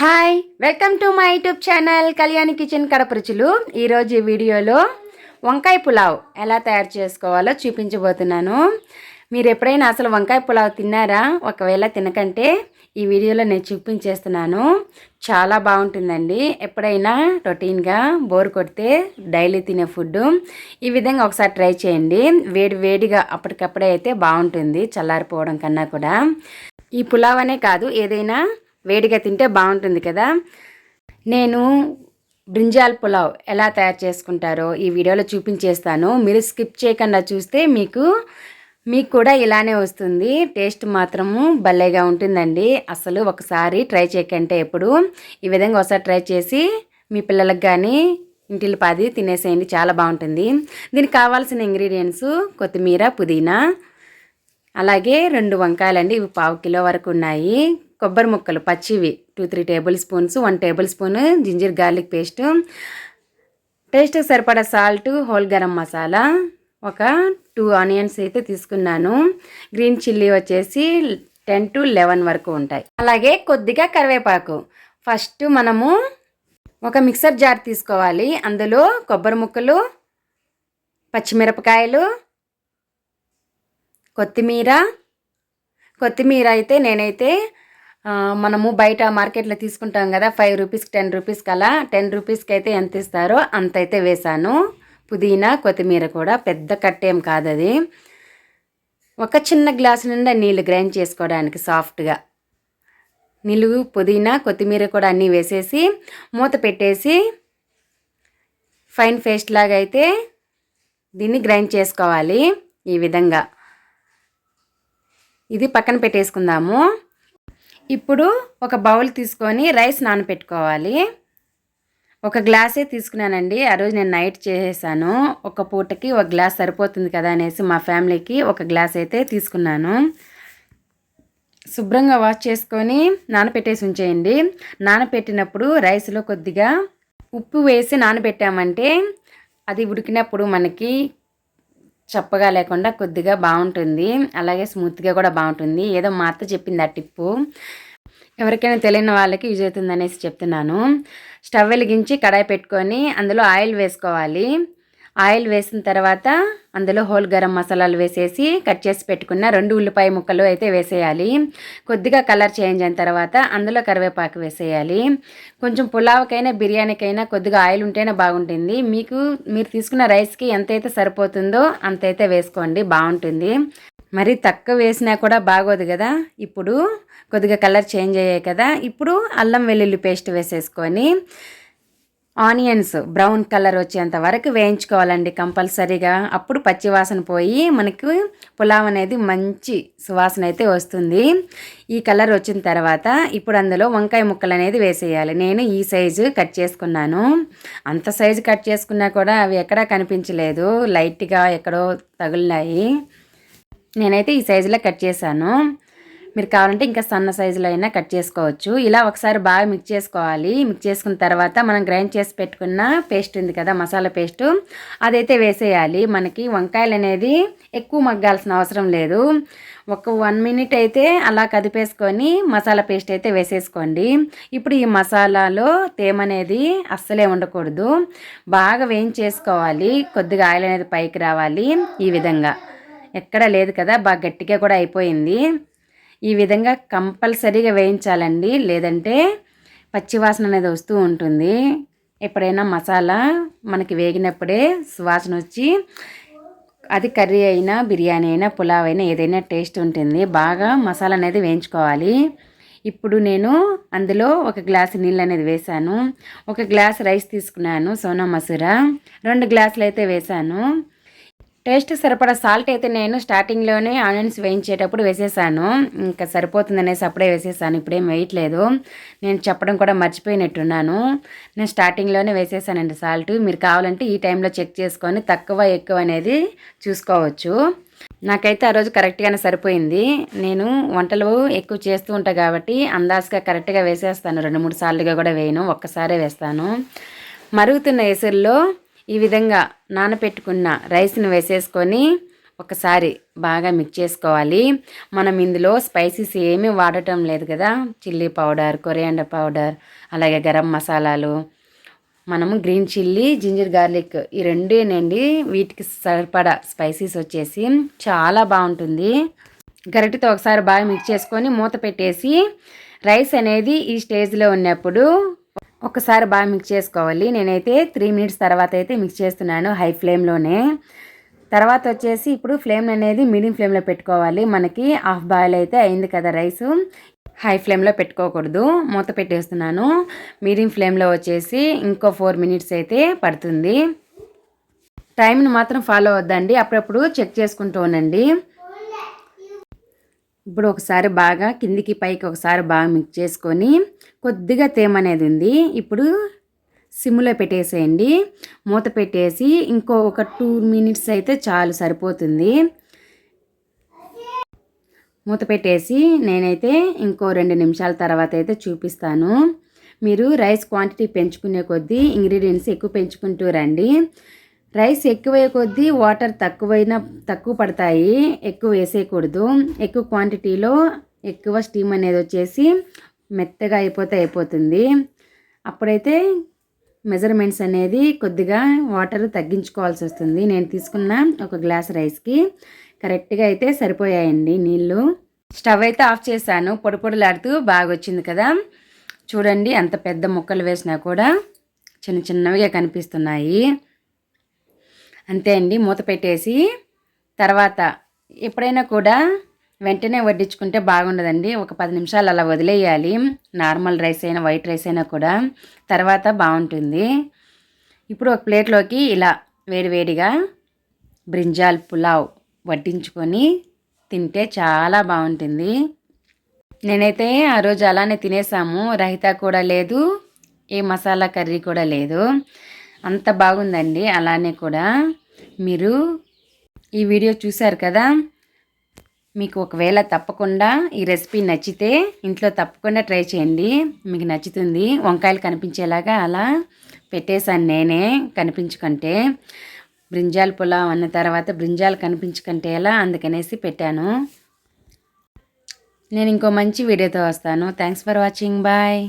Hi welcome to my YouTube channel Kalyani kitchen కడపరుచులు. ఈరోజు ఈ వీడియోలో వంకాయ పులావ్ ఎలా తయారు చేసుకోవాలో చూపించబోతున్నాను. మీరు ఎప్పుడైనా అసలు వంకాయ పులావ్ తిన్నారా? ఒకవేళ తినకంటే ఈ వీడియోలో నేను చూపించేస్తున్నాను. చాలా బాగుంటుందండి. ఎప్పుడైనా రొటీన్గా బోర్ కొడితే డైలీ తినే ఫుడ్ ఈ విధంగా ఒకసారి ట్రై చేయండి. వేడి వేడిగా అప్పటికప్పుడే అయితే బాగుంటుంది చల్లారిపోవడం కన్నా కూడా. ఈ పులావ్ అనే కాదు ఏదైనా వేడిగా తింటే బాగుంటుంది కదా. నేను బ్రింజాల్ పులావ్ ఎలా తయారు చేసుకుంటారో ఈ వీడియోలో చూపించేస్తాను. మీరు స్కిప్ చేయకుండా చూస్తే మీకు మీకు కూడా ఇలానే వస్తుంది. టేస్ట్ మాత్రము భలేగా ఉంటుందండి. అసలు ఒకసారి ట్రై చేయకంటే ఎప్పుడు. ఈ విధంగా ఒకసారి ట్రై చేసి మీ పిల్లలకు కానీ ఇంటిలో పాది తినేసేయండి చాలా బాగుంటుంది. దీనికి కావాల్సిన ఇంగ్రీడియంట్స్ కొత్తిమీర పుదీనా అలాగే రెండు వంకాయలండి ఇవి పావు కిలో వరకు ఉన్నాయి. కొబ్బరి ముక్కలు పచ్చివి two three tablespoons one tablespoon ginger garlic paste టేస్ట్కి సరిపడా సాల్ట్ హోల్ గరం మసాలా ఒక టూ ఆనియన్స్ అయితే తీసుకున్నాను. గ్రీన్ చిల్లీ వచ్చేసి టెన్ టు లెవెన్ వరకు ఉంటాయి. అలాగే కొద్దిగా కరివేపాకు. ఫస్ట్ మనము ఒక మిక్సర్ జార్ తీసుకోవాలి. అందులో కొబ్బరి ముక్కలు పచ్చిమిరపకాయలు కొత్తిమీర. కొత్తిమీర అయితే నేనైతే మనము బయట మార్కెట్లో తీసుకుంటాం కదా ఫైవ్ రూపీస్కి టెన్ రూపీస్కి అలా టెన్ రూపీస్కి అయితే ఎంత ఇస్తారో అంత అయితే వేసాను పుదీనా కొత్తిమీర కూడా పెద్ద కట్టేం కాదు అది ఒక చిన్న గ్లాసు నిండా నీళ్ళు గ్రైండ్ చేసుకోవడానికి సాఫ్ట్గా. నిలువు పుదీనా కొత్తిమీర కూడా అన్నీ వేసేసి మూత పెట్టేసి ఫైన్ పేస్ట్ లాగా అయితే దీన్ని గ్రైండ్ చేసుకోవాలి ఈ విధంగా. ఇది పక్కన పెట్టేసుకుందాము. ఇప్పుడు ఒక బౌల్ తీసుకొని రైస్ నానపెట్టుకోవాలి. ఒక గ్లాసే తీసుకున్నానండి. ఆ రోజు నేను నైట్ చేసేసాను. ఒక పూటకి ఒక గ్లాస్ సరిపోతుంది కదా అనేసి మా ఫ్యామిలీకి ఒక గ్లాస్ అయితే తీసుకున్నాను. శుభ్రంగా వాష్ చేసుకొని నానపెట్టేసి ఉంచేయండి. నానపెట్టినప్పుడు రైస్లో కొద్దిగా ఉప్పు వేసి నానబెట్టామంటే అది ఉడికినప్పుడు మనకి చప్పగా లేకుండా కొద్దిగా బాగుంటుంది. అలాగే స్మూత్గా కూడా బాగుంటుంది. ఏదో మా అత్త చెప్పింది ఆ టిప్పు. ఎవరికైనా తెలియని వాళ్ళకి యూజ్ అవుతుంది అనేసి చెప్తున్నాను. స్టవ్ వెలిగించి కడాయి పెట్టుకొని అందులో ఆయిల్ వేసుకోవాలి. ఆయిల్ వేసిన తర్వాత అందులో హోల్ గరం మసాలాలు వేసేసి కట్ చేసి పెట్టుకున్న రెండు ఉల్లిపాయ ముక్కలు అయితే వేసేయాలి. కొద్దిగా కలర్ చేంజ్ అయిన తర్వాత అందులో కరివేపాకు వేసేయాలి. కొంచెం పులావ్కైనా బిర్యానీకైనా కొద్దిగా ఆయిల్ ఉంటేనే బాగుంటుంది. మీకు మీరు తీసుకున్న రైస్కి ఎంతైతే సరిపోతుందో అంతైతే వేసుకోండి బాగుంటుంది. మరి తక్కువ వేసినా కూడా బాగోదు కదా? ఇప్పుడు కొద్దిగా కలర్ చేంజ్ అయ్యాయి కదా? ఇప్పుడు అల్లం వెల్లుల్లి పేస్ట్ వేసేసుకొని ఆనియన్స్ బ్రౌన్ కలర్ వచ్చేంత వరకు వేయించుకోవాలండి కంపల్సరీగా. అప్పుడు పచ్చివాసన పోయి మనకు పులావ్ అనేది మంచి సువాసన అయితే వస్తుంది. ఈ కలర్ వచ్చిన తర్వాత ఇప్పుడు అందులో వంకాయ ముక్కలు అనేది వేసేయాలి. నేను ఈ సైజు కట్ చేసుకున్నాను. అంత సైజు కట్ చేసుకున్నా కూడా అవి ఎక్కడా కనిపించలేదు. లైట్గా ఎక్కడో తగిలినాయి నేనైతే ఈ సైజులో కట్ చేశాను. మీరు కావాలంటే ఇంకా సన్న సైజులో అయినా కట్ చేసుకోవచ్చు. ఇలా ఒకసారి బాగా మిక్స్ చేసుకోవాలి. మిక్స్ చేసుకున్న తర్వాత మనం గ్రైండ్ చేసి పెట్టుకున్న పేస్ట్ ఉంది కదా మసాలా పేస్ట్ అదైతే వేసేయాలి. మనకి వంకాయలు అనేది ఎక్కువ మగ్గాల్సిన అవసరం లేదు. ఒక వన్ మినిట్ అయితే అలా కదిపేసుకొని మసాలా పేస్ట్ అయితే వేసేసుకోండి. ఇప్పుడు ఈ మసాలాలో తేమ అనేది అస్సలే ఉండకూడదు. బాగా వేయించేసుకోవాలి. కొద్దిగా ఆయిల్ అనేది పైకి రావాలి ఈ విధంగా. ఎక్కడ లేదు కదా బాగా గట్టిగా కూడా అయిపోయింది. ఈ విధంగా కంపల్సరీగా వేయించాలండి. లేదంటే పచ్చివాసన అనేది వస్తూ ఉంటుంది. ఎప్పుడైనా మసాలా మనకి వేగినప్పుడే సువాసన వచ్చి అది కర్రీ అయినా బిర్యానీ అయినా పులావ్ అయినా ఏదైనా టేస్ట్ ఉంటుంది. బాగా మసాలా అనేది వేయించుకోవాలి. ఇప్పుడు నేను అందులో ఒక గ్లాస్ నీళ్ళు అనేది వేశాను. ఒక గ్లాస్ రైస్ తీసుకున్నాను సోనా మసూర. రెండు గ్లాసులు అయితే వేశాను. టేస్ట్ సరిపడా సాల్ట్ అయితే నేను స్టార్టింగ్లోనే ఆనియన్స్ వేయించేటప్పుడు వేసేసాను. ఇంకా సరిపోతుంది అనేసి అప్పుడే వేసేసాను. ఇప్పుడేం వేయట్లేదు. నేను చెప్పడం కూడా మర్చిపోయినట్టున్నాను. నేను స్టార్టింగ్లోనే వేసేసానండి సాల్ట్ మీరు కావాలంటే ఈ టైంలో చెక్ చేసుకొని తక్కువ ఎక్కువ అనేది చూసుకోవచ్చు. నాకైతే ఆ రోజు కరెక్ట్గానే సరిపోయింది. నేను వంటలు ఎక్కువ చేస్తూ ఉంటాను కాబట్టి అందాజుగా కరెక్ట్గా వేసేస్తాను. రెండు మూడు సార్లుగా కూడా వేయను. ఒక్కసారే వేస్తాను. మరుగుతున్న ఎసురులో ఈ విధంగా నానపెట్టుకున్న రైస్ని వేసేసుకొని ఒకసారి బాగా మిక్స్ చేసుకోవాలి. మనం ఇందులో స్పైసీస్ ఏమీ వాడటం లేదు కదా? చిల్లీ పౌడర్ కొరియాండర్ పౌడర్ అలాగే గరం మసాలాలు. మనము గ్రీన్ చిల్లీ జింజర్ గార్లిక్ ఈ రెండేనండి వీటికి సరిపడా స్పైసీస్ వచ్చేసి చాలా బాగుంటుంది. గరిటతో ఒకసారి బాగా మిక్స్ చేసుకొని మూత పెట్టేసి రైస్ అనేది ఈ స్టేజ్లో ఉన్నప్పుడు ఒకసారి బాగా మిక్స్ చేసుకోవాలి. నేనైతే త్రీ మినిట్స్ తర్వాత అయితే మిక్స్ చేస్తున్నాను హై ఫ్లేమ్లోనే తర్వాత వచ్చేసి ఇప్పుడు ఫ్లేమ్ అనేది మీడియం ఫ్లేమ్లో పెట్టుకోవాలి. మనకి హాఫ్ బాయిల్ అయితే అయింది కదా రైస్ హై ఫ్లేమ్లో పెట్టుకోకూడదు. మూత పెట్టేస్తున్నాను. మీడియం ఫ్లేమ్లో వచ్చేసి ఇంకో ఫోర్ మినిట్స్ అయితే పడుతుంది. టైంని మాత్రం ఫాలో అవద్దండి అప్పుడప్పుడు చెక్ చేసుకుంటూ ఉండండి. ఇప్పుడు ఒకసారి బాగా కిందికి పైకి ఒకసారి బాగా మిక్స్ చేసుకొని కొద్దిగా తేమ అనేది ఉంది. ఇప్పుడు సిమ్లో పెట్టేసేయండి. మూత పెట్టేసి ఇంకో ఒక టూ మినిట్స్ అయితే చాలు సరిపోతుంది. మూత పెట్టేసి నేనైతే ఇంకో రెండు నిమిషాల తర్వాత అయితే చూపిస్తాను. మీరు రైస్ క్వాంటిటీ పెంచుకునే కొద్దీ ఇంగ్రీడియంట్స్ ఎక్కువ పెంచుకుంటూ రండి. రైస్ ఎక్కువయ్యే కొద్దీ వాటర్ తక్కువైనా తక్కువ పడతాయి. ఎక్కువ వేసేయకూడదు. ఎక్కువ క్వాంటిటీలో ఎక్కువ స్టీమ్ అనేది వచ్చేసి మెత్తగా అయిపోతే అయిపోతుంది. అప్పుడైతే మెజర్మెంట్స్ అనేది కొద్దిగా వాటర్ తగ్గించుకోవాల్సి వస్తుంది. నేను తీసుకున్న ఒక గ్లాస్ రైస్కి కరెక్ట్గా అయితే సరిపోయాయండి నీళ్ళు. స్టవ్ అయితే ఆఫ్ చేశాను. పొడి పొడిలాడుతూ బాగా వచ్చింది కదా. చూడండి అంత పెద్ద ముక్కలు వేసినా కూడా చిన్న చిన్నవిగా కనిపిస్తున్నాయి. అంతే అండి మూత పెట్టేసి తర్వాత ఎప్పుడైనా కూడా వెంటనే వడ్డించుకుంటే బాగుండదండి. ఒక పది నిమిషాలు అలా వదిలేయాలి. నార్మల్ రైస్ అయినా వైట్ రైస్ అయినా కూడా తర్వాత బాగుంటుంది. ఇప్పుడు ఒక ప్లేట్లోకి ఇలా వేడివేడిగా బ్రింజాల్ పులావ్ వడ్డించుకొని తింటే చాలా బాగుంటుంది. నేనైతే ఆ రోజు అలానే తినేసాము. రహిత కూడా లేదు. ఏ మసాలా కర్రీ కూడా లేదు. అంత బాగుందండి. అలానే కూడా మీరు ఈ వీడియో చూశారు కదా మీకు ఒకవేళ తప్పకుండా ఈ రెసిపీ నచ్చితే ఇంట్లో తప్పకుండా ట్రై చేయండి. మీకు నచ్చుతుంది. వంకాయలు కనిపించేలాగా అలా పెట్టేశాను నేనే కనిపించుకుంటే. బ్రింజాల్ పులావ్ అన్న తర్వాత బ్రింజాల్ కనిపించుకుంటే ఎలా అందుకనేసి పెట్టాను. నేను ఇంకో మంచి వీడియోతో వస్తాను. Thanks for watching bye